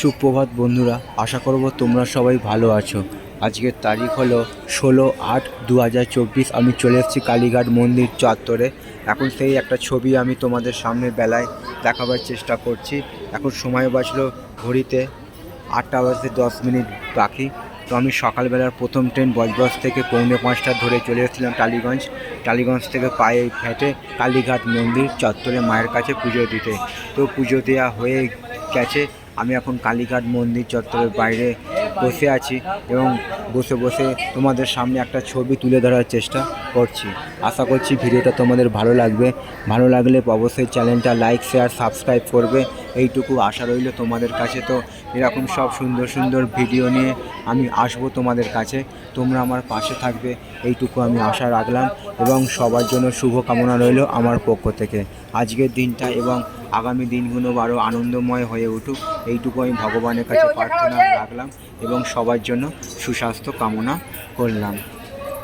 সুপ্রভাত বন্ধুরা, আশা করব তোমরা সবাই ভালো আছো। আজকের তারিখ হলো ষোলো আট দু আমি চলে এসেছি কালীঘাট মন্দির চত্বরে। এখন সেই একটা ছবি আমি তোমাদের সামনে বেলায় দেখাবার চেষ্টা করছি। এখন সময় বাঁচলো ঘড়িতে আটটা বাজতে দশ মিনিট বাকি। তো আমি সকালবেলার প্রথম ট্রেন বজবজ থেকে পৌনে পাঁচটা ধরে চলে এসেছিলাম টালিগঞ্জ। টালিগঞ্জ থেকে পায়ে হেঁটে কালীঘাট মন্দির চত্বরে মায়ের কাছে পুজো দিতে। তো পুজো দেওয়া হয়ে গেছে। আমি এখন কালীঘাট মন্দির চত্বরের বাইরে বসে আছি এবং বসে বসে তোমাদের সামনে একটা ছবি তুলে ধরার চেষ্টা করছি। আশা করছি ভিডিওটা তোমাদের ভালো লাগবে। ভালো লাগলে অবশ্যই চ্যানেলটা লাইক শেয়ার সাবস্ক্রাইব করবে। এইটুকু আশা রইল তোমাদের কাছে। তো এরকম সব সুন্দর সুন্দর ভিডিও নিয়ে আমি আসব তোমাদের কাছে। তোমরা আমার পাশে থাকবে এইটুকু আমি আশা রাখলাম। এবং সবার জন্য শুভ কামনা রইল আমার পক্ষ থেকে। আজকের দিনটা এবং আগামী দিনগুলো আরও আনন্দময় হয়ে উঠুক এইটুকু আমি ভগবানের কাছে প্রার্থনা রাখলাম এবং সবার জন্য সুস্বাস্থ্য কামনা করলাম।